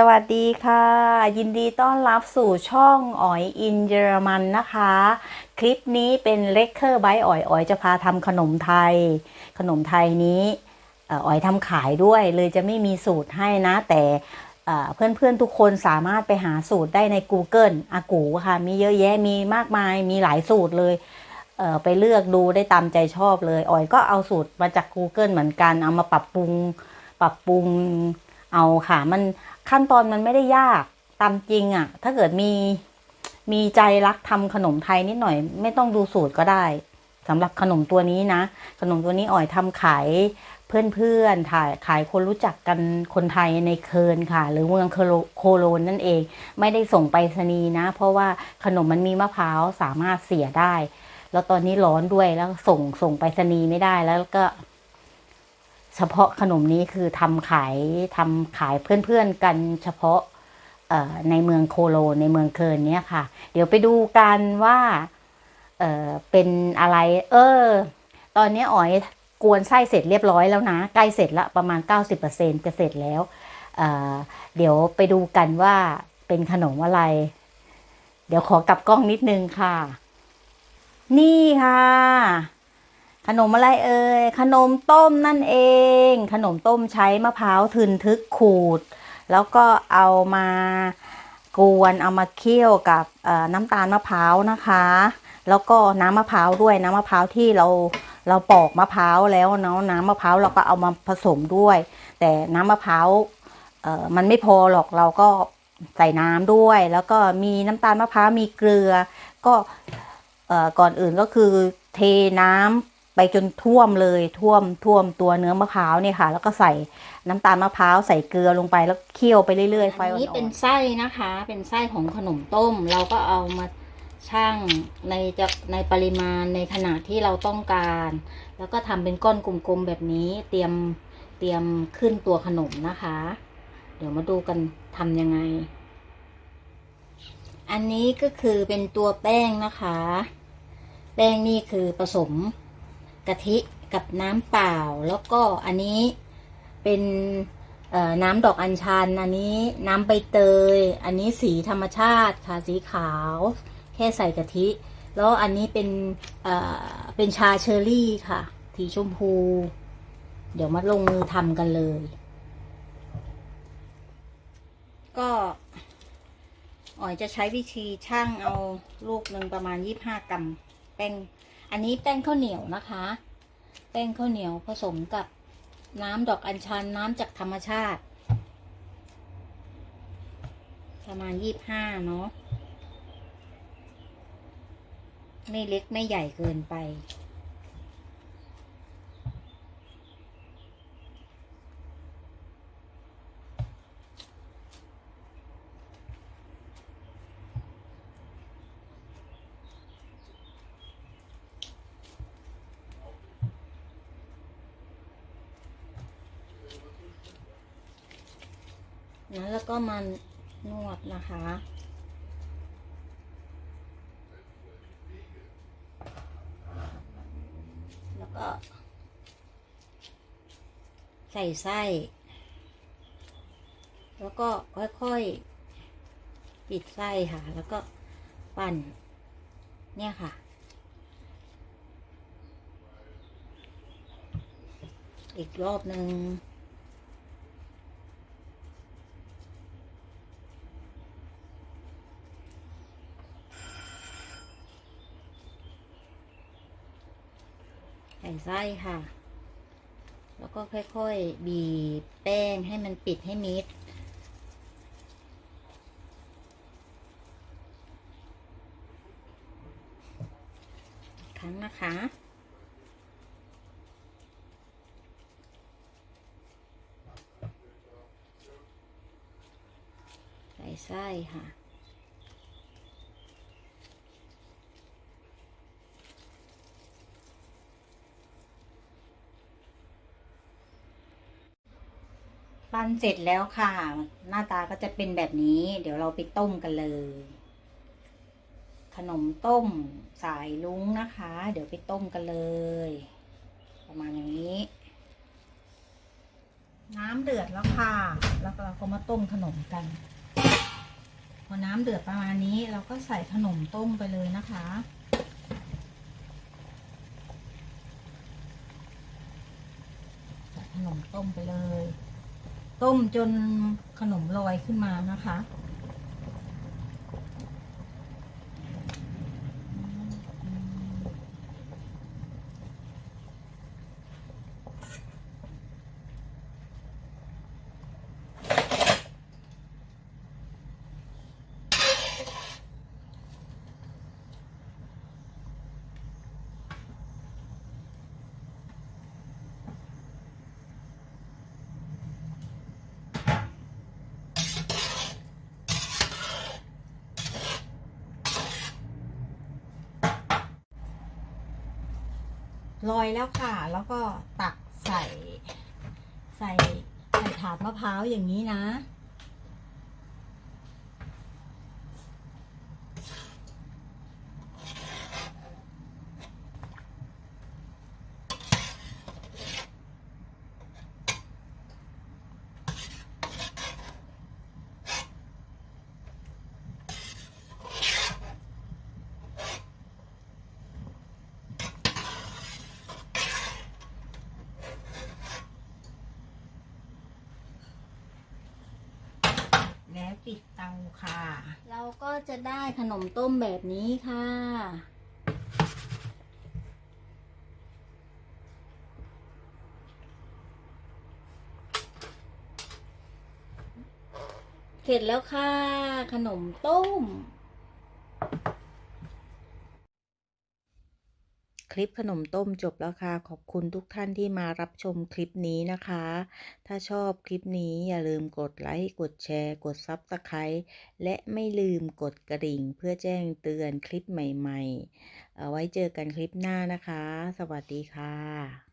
สวัสดีค่ะ ยินดีต้อนรับสู่ช่องอ๋อยอินเยอรมันนะคะ คลิปนี้เป็นเลคเคอร์ไบอ๋อยอ๋อยจะพาทำขนมไทย ขนมไทยนี้อ๋อยทำขายด้วย เลยจะไม่มีสูตรให้นะ แต่เอ่อเพื่อนๆทุกคนสามารถไปหาสูตรได้ใน Google อากูค่ะ มีเยอะแยะมีมากมายมีหลายสูตรเลยเไปเลือกดูได้ตามใจชอบเลยอ๋อยก็เอาสูตรมาจาก Google เหมือนกันเอามาปรับปรุงปรับปรุง เอาค่ะ มันขั้นตอนมันไม่ได้ยากตามจริงอะ่ะ ถ้าเกิดมีมีใจรักทำขนมไทยนิดหน่อย ไม่ต้องดูสูตรก็ได้สำหรับขนมตัวนี้นะ ขนมตัวนี้อ่อยทำขายเพื่อนๆถ่ายขายคนรู้จักกันคนไทยในเคิร์นค่ะ หรือเมืองโคโลโคโลนนั่นเอง ไม่ได้ส่งไปรษณีย์นะ เพราะว่าขนมมันมีมะพร้าวสามารถเสียได้ แล้วตอนนี้ร้อนด้วยแล้วส่งส่งไปรษณีย์ไม่ได้แล้วก็ เฉพาะขนมนี้คือทำขายทำขายเพื่อนๆกันเฉพาะในเมืองโคโลในเมืองเคิร์นเนี่ยค่ะ เดี๋ยวไปดูกันว่าเออเป็นอะไร เออ ตอนนี้อ๋อยกวนไส้เสร็จเรียบร้อยแล้วนะ ใกล้เสร็จละประมาณ 90%จะเสร็จแล้วเออเดี๋ยวไปดูกันว่าเป็นขนมอะไร เดี๋ยวขอกลับกล้องนิดนึงค่ะ นี่ค่ะ ขนมอะไรเอ่ยขนมต้มนั่นเอง ขนมต้มใช้มะพร้าวทึนทึกขูด แล้วก็เอามากวนเอามาเคี่ยวกับน้ำตาลมะพร้าวนะคะ แล้วก็น้ำมะพร้าวด้วยน้ำมะพร้าวที่เราเราปอกมะพร้าวแล้วเนาะน้ำมะพร้าวเราก็เอามาผสมด้วย แต่น้ำมะพร้าวมันไม่พอหรอกเราก็ใส่น้ำด้วย แล้วก็มีน้ำตาลมะพร้าวมีเกลือ ก็เอ่อก่อนอื่นก็คือเทน้ำ ไปจนท่วมเลยท่วมท่วมตัวเนื้อมะพร้าวเนี่ยค่ะ แล้วก็ใส่น้ำตาลมะพร้าวใส่เกลือลงไปแล้วเคี่ยวไปเรื่อยๆไฟอันอ่นี้อเป็นนไส้นะคะ เป็นไส้ของขนมต้ม เราก็เอามาชั่งในจะในปริมาณในขนาดที่เราต้องการ แล้วก็ทำเป็นก้อนกลมๆแบบนี้เตรียมเตรียมขึ้นตัวขนมนะคะ เดี๋ยวมาดูกันทำยังไง อันนี้ก็คือเป็นตัวแป้งนะคะ แป้งนี่คือผสม กะทิกับน้ำเปล่า แล้วก็อันนี้เป็นน้ำดอกอัญชัน อันนี้น้ำใบเตย อันนี้สีธรรมชาติค่ะสีขาว แค่ใส่กะทิ แล้วอันนี้เป็นเอ่อเป็นชาเชอร์รี่ค่ะสีชมพู เดี๋ยวมาลงมือทำกันเลย ก็อ๋อยจะใช้วิธีช่างเอาลูกหนึ่งประมาณยี่ห้ากรัมแป้ง อันนี้แป้งข้าวเหนียวนะคะ แป้งข้าวเหนียวผสมกับน้ำดอกอัญชันน้ำจากธรรมชาติ ประมาณยี่บห้าเนาะไม่เล็กไม่ใหญ่เกินไป นะแล้วก็มานวดนะคะ แล้วก็ ใส่ไส้ แล้วก็ค่อยๆ ปิดไส้ค่ะ แล้วก็ปั่น เนี่ยค่ะอีกรอบหนึ่ง ส่ไส้ค่ะ แล้วก็ค่อยๆ บีบแป้งให้มันปิดให้มิด ครั้งนะคะใส่ไส้ค่ะ ปั้นเสร็จแล้วค่ะ หน้าตาก็จะเป็นแบบนี้ เดี๋ยวเราไปต้มกันเลย ขนมต้มสายลุงนะคะ เดี๋ยวไปต้มกันเลย ประมาณอย่างนี้ น้ำเดือดแล้วค่ะ แล้วเราก็มาต้มขนมกัน พอน้ำเดือดประมาณนี้เราก็ใส่ขนมต้มไปเลยนะคะใส่ขนมต้มไปเลย ต้มจนขนมลอยขึ้นมานะคะ ลอยแล้วค่ะ แล้วก็ตักใส่ ใส่ใส่ถาดมะพร้าวอย่างนี้นะ แล้ว ปิดเตาค่ะ เราก็จะได้ขนมต้มแบบนี้ค่ะ เสร็จแล้วค่ะ ขนมต้ม คลิปขนมต้มจบแล้วค่ะ ขอบคุณทุกท่านที่มารับชมคลิปนี้นะคะ ถ้าชอบคลิปนี้อย่าลืมกดไลค์กดแชร์ กดซับสไครต์และไม่ลืมกดกระดิ่ง เพื่อแจ้งเตือนคลิปใหม่ๆ เอาไว้เจอกันคลิปหน้านะคะ สวัสดีค่ะ